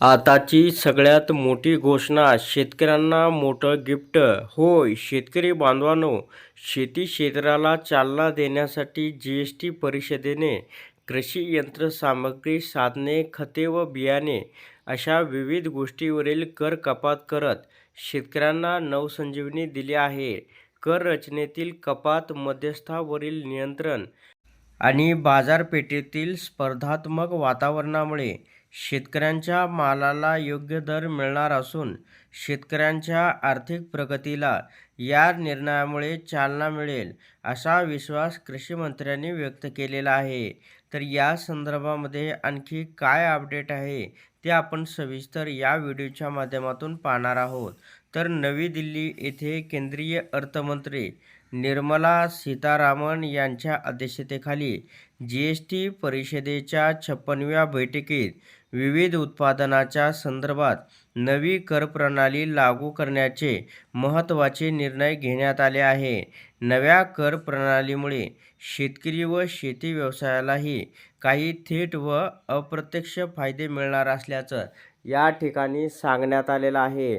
आताची सगळ्यात मोठी घोषणा शेतकऱ्यांना मोठं गिफ्ट. होय शेतकरी बांधवांनो शेती क्षेत्राला चालना देण्यासाठी जी एस टी परिषदेने कृषी यंत्रसामग्री साधने खते व बियाणे अशा विविध गोष्टीवरील कर कपात करत शेतकऱ्यांना नवसंजीवनी दिली आहे. कर रचनेतील कपात मध्यस्थावरील नियंत्रण आणि बाजारपेठेतील स्पर्धात्मक वातावरणामुळे शेतकऱ्यांच्या मालाला योग्य दर मिळणार असून शेतकऱ्यांच्या आर्थिक प्रगतीला या निर्णयामुळे चालना मिळेल असा विश्वास कृषीमंत्र्यांनी व्यक्त केलेला आहे. तर या संदर्भामध्ये आणखी काय अपडेट आहे ते आपण सविस्तर या व्हिडिओच्या माध्यमातून पाहणार आहोत. तर नवी दिल्ली येथे केंद्रीय अर्थमंत्री निर्मला सीतारामन यांच्या अध्यक्षतेखाली जी एस टी परिषदेच्या छप्पनव्या बैठकीत विविध उत्पादनाच्या संदर्भात नवी कर प्रणाली लागू करण्याचे महत्त्वाचे निर्णय घेण्यात आले आहे. नव्या कर प्रणालीमुळे शेतकरी व शेती व्यवसायालाही काही थेट व अप्रत्यक्ष फायदे मिळणार असल्याचं या ठिकाणी सांगण्यात आलेलं आहे.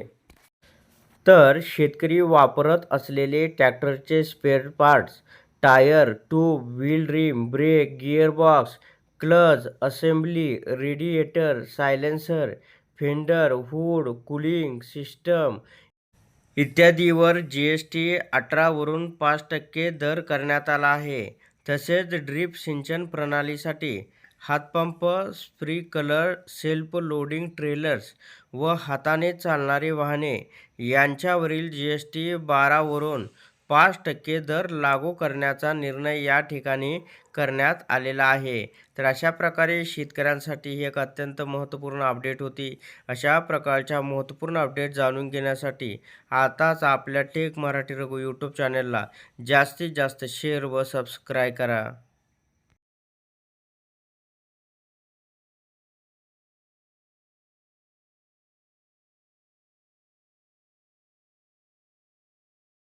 तर शेतकरी वापरत असलेले ट्रॅक्टरचे spare parts tyre tube wheel rim brake gearbox clutch assembly radiator silencer fender hood cooling system इत्यादीवर G S T अठरावरून पाच टक्के दर करण्यात आला आहे. तसेच ड्रीप सिंचन प्रणालीसाठी हातपंप स्प्रिंकलर सेल्फ लोडिंग ट्रेलर्स व हाताने चालणारी वाहने यांच्यावरील जी एस टी बारावरून पाच टक्के दर लागू करण्याचा निर्णय या ठिकाणी करण्यात आलेला आहे. तर अशा प्रकारे शेतकऱ्यांसाठी ही एक अत्यंत महत्त्वपूर्ण अपडेट होती. अशा प्रकारच्या महत्त्वपूर्ण अपडेट जाणून घेण्यासाठी आताच आपल्या टेक मराठी रघु यूट्यूब चॅनलला जास्तीत जास्त शेअर व सबस्क्राईब करा.